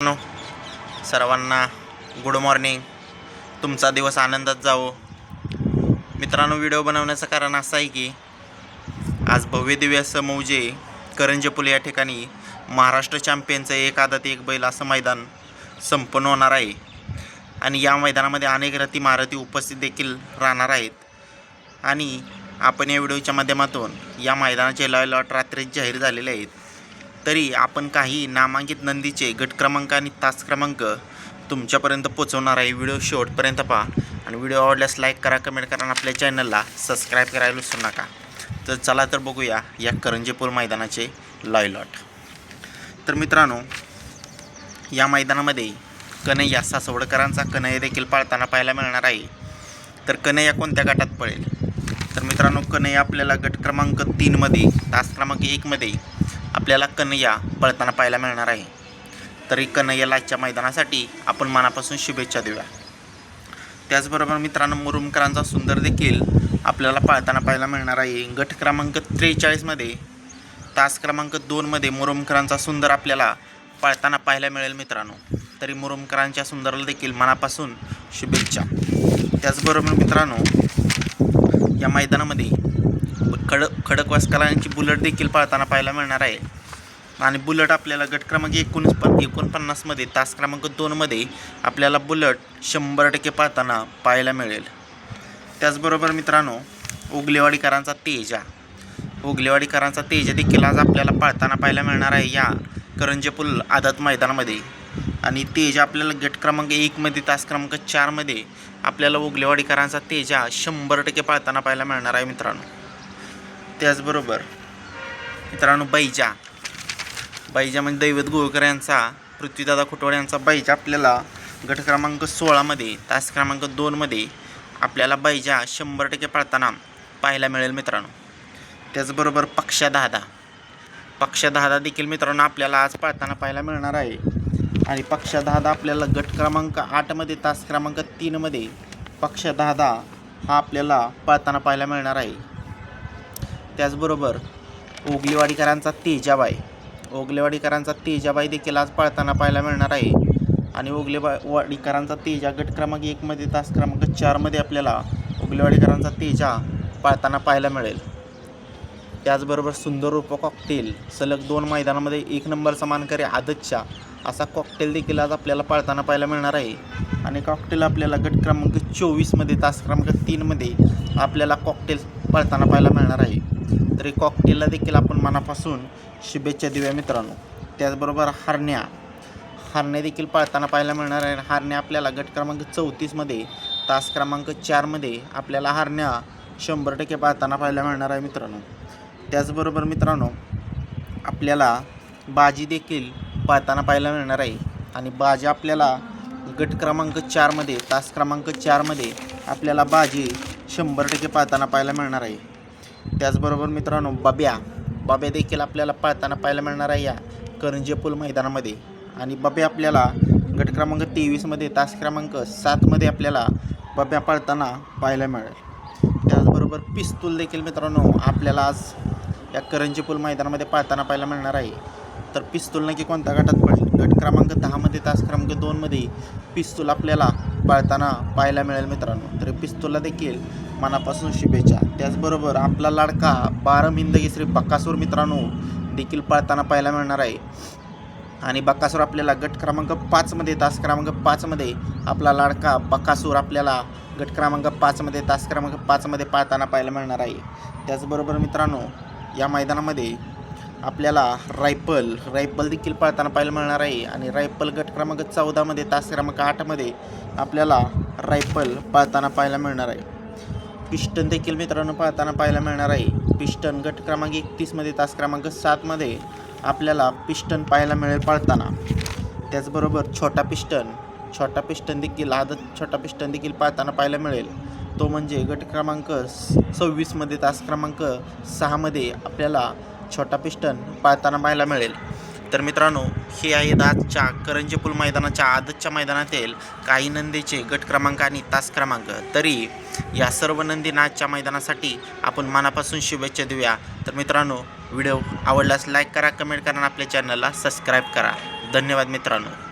No सर्वांना good morning तुमचा दिवस आनंदात जावो. मित्रांनो व्हिडिओ बनवण्याचं कारण असं आहे की आज भव्य दिव्य असं मौजे करंजपूल या ठिकाणी महाराष्ट्र चॅम्पियनचं एक आदत एक बैल असं मैदान संपन्न होणार आहे. आणि या मैदानामध्ये अनेक रथी महारथी उपस्थित देखील राहणार आहेत. आणि आपण या व्हिडिओच्या माध्यमातून या मैदानाचे लॉय लॉट रात्रीच जाहीर झालेले आहेत. तरी आपण काही नामांकित नंदीचे गट क्रमांक आणि तास क्रमांक तुमच्यापर्यंत पोचवणार आहे. व्हिडिओ शेवटपर्यंत पहा आणि व्हिडिओ आवडल्यास लाईक करा कमेंट करा आणि आपल्या चॅनलला सबस्क्राईब करायला विसरू नका. तर चला तर बघूया या करंजेपूर मैदानाचे लॉय लॉट तर मित्रांनो या मैदानामध्ये कन्हैया सासवडकरांचा कन्हैया देखील पाळताना पाहायला मिळणार आहे. तर कन्हैया कोणत्या गटात पळेल? तर मित्रांनो कन्हैया आपल्याला गट क्रमांक तीनमध्ये तास क्रमांक एकमध्ये आपल्याला कन्हैया पळताना पाहायला मिळणार आहे. तरी कन्हैयाला आजच्या मैदानासाठी आपण मनापासून शुभेच्छा देऊया. त्याचबरोबर मित्रांनो मुरुमकरांचा सुंदर देखील आपल्याला पाळताना पाहायला मिळणार आहे. गट क्रमांक त्रेचाळीसमध्ये तास क्रमांक दोनमध्ये मुरुमकरांचा सुंदर आपल्याला पाळताना पाहायला मिळेल मित्रांनो. तरी मुरुमकरांच्या सुंदरला देखील मनापासून शुभेच्छा. त्याचबरोबर मित्रांनो या मैदानामध्ये खडक खडकवासकरांची बुलट देखील पाळताना पाहायला मिळणार आहे. आणि बुलट आपल्याला गट क्रमांक एकोणीस पण एकोणपन्नासमध्ये तास क्रमांक दोनमध्ये आपल्याला बुलट शंभर टक्के पाळताना पाहायला मिळेल. त्याचबरोबर मित्रांनो उगलेवाडीकरांचा तेजा. उगलेवाडीकरांचा तेजा देखील आज आपल्याला पाळताना पाहायला मिळणार आहे या करंजेपूल आदत मैदानामध्ये. आणि तेजा आपल्याला गट क्रमांक एकमध्ये तास क्रमांक चारमध्ये आपल्याला उगलेवाडीकरांचा तेजा शंभर टक्के पाळताना पाहायला मिळणार आहे मित्रांनो. त्याचबरोबर मित्रांनो बैजा. बैजा म्हणजे दैवत गोळकर यांचा पृथ्वीदादा खुटवाड यांचा बैजा आपल्याला गट क्रमांक सोळामध्ये तास क्रमांक दोनमध्ये आपल्याला बैजा शंभर टक्के पाळताना पाहायला मिळेल मित्रांनो. त्याचबरोबर पक्षा दहादा पक्षा दहादा देखील मित्रांनो आपल्याला आज पाळताना पाहायला मिळणार आहे. आणि पक्षा दहादा आपल्याला गट क्रमांक आठमध्ये तास क्रमांक तीनमध्ये पक्षा दहादा हा आपल्याला पाळताना पाहायला मिळणार आहे. त्याचबरोबर ओगलेवाडीकरांचा तेजाबाई. ओगलेवाडीकरांचा तेजाबाई देखील आज पाळताना पाहायला मिळणार आहे. आणि ओगलेबा वाडीकरांचा तेजा गट क्रमांक एकमध्ये तास क्रमांक चारमध्ये आपल्याला ओगलेवाडीकरांचा तेजा पाळताना पाहायला मिळेल. त्याचबरोबर सुंदर रूप कॉकटेल सलग दोन मैदानामध्ये एक नंबरचा मानकरी आदतच्या असा कॉकटेल देखील आज आपल्याला पाळताना पाहायला मिळणार आहे. आणि कॉकटेल आपल्याला गट क्रमांक चोवीसमध्ये तास क्रमांक तीनमध्ये आपल्याला कॉकटेल पाळताना पाहायला मिळणार आहे. तरी कॉकटेलला देखील आपण मनापासून शुभेच्छा देऊया मित्रांनो. त्याचबरोबर हरण्या. हरण्या देखील पाळताना पाहायला मिळणार आहे. हरण्या आपल्याला गट क्रमांक चौतीसमध्ये तास क्रमांक चारमध्ये आपल्याला हारण्या शंभर टक्के पाळताना पाहायला मिळणार आहे मित्रांनो. त्याचबरोबर मित्रांनो आपल्याला बाजी देखील पाळताना पाहायला मिळणार आहे. आणि बाजी आपल्याला गट क्रमांक चारमध्ये तास क्रमांक चारमध्ये आपल्याला बाजी शंभर टक्के पाळताना पाहायला मिळणार आहे. त्याचबरोबर मित्रांनो बब्या. बब्या देखील आपल्याला पाळताना पाहायला मिळणार आहे या करंजेपूल मैदानामध्ये. आणि बब्या आपल्याला गट क्रमांक तेवीसमध्ये तास क्रमांक सातमध्ये आपल्याला बब्या पाळताना पाहायला मिळेल त्याचबरोबर पिस्तूल देखील मित्रांनो आपल्याला आज या करंजी पूल मैदानामध्ये पाळताना पाहायला मिळणार आहे. तर पिस्तूल नक्की कोणत्या गटात पडेल? गट क्रमांक दहामध्ये तास क्रमांक दोनमध्ये पिस्तूल आपल्याला पाळताना पाहायला मिळेल मित्रांनो. तर पिस्तूलला देखील मनापासून शुभेच्छा. त्याचबरोबर आपला लाडका बारा श्री बक्कासूर मित्रांनो देखील पाळताना पाहायला मिळणार आहे. आणि बक्कासूर आपल्याला गट क्रमांक पाचमध्ये तास क्रमांक पाचमध्ये आपला लाडका बक्कासूर आपल्याला गट क्रमांक पाचमध्ये तास क्रमांक पाचमध्ये पाळताना पाहायला मिळणार आहे. त्याचबरोबर मित्रांनो या मैदानामध्ये आपल्याला रायफल रायफल देखील पाळताना पाहायला मिळणार आहे. आणि रायफल गट क्रमांक चौदामध्ये तास क्रमांक आठमध्ये आपल्याला रायफल पाळताना पाहायला मिळणार आहे. पिस्टन देखील मित्रांनो पाळताना पाहायला मिळणार आहे. पिस्टन गट क्रमांक एकतीसमध्ये तास क्रमांक सातमध्ये आपल्याला पिस्टन पाहायला मिळेल पाळताना. त्याचबरोबर छोटा पिस्टन छोटा पिस्टन देखील आदत छोटा पिस्टन देखील पाळताना पाहायला मिळेल. तो म्हणजे गट क्रमांक स- सव्वीसमध्ये तास क्रमांक सहामध्ये आपल्याला छोटा पिस्टन पाळताना पाहायला मिळेल. तर मित्रांनो हे आहेत आजच्या करंजेपूल मैदानाच्या आदतच्या मैदानातील काही नंदीचे गट क्रमांक आणि तास क्रमांक. तरी या सर्व नंदीना आजच्या मैदानासाठी आपण मनापासून शुभेच्छा देऊया. तर मित्रांनो व्हिडिओ आवडल्यास लाईक करा कमेंट करा आणि आपल्या चॅनलला सबस्क्राईब करा. धन्यवाद मित्रांनो.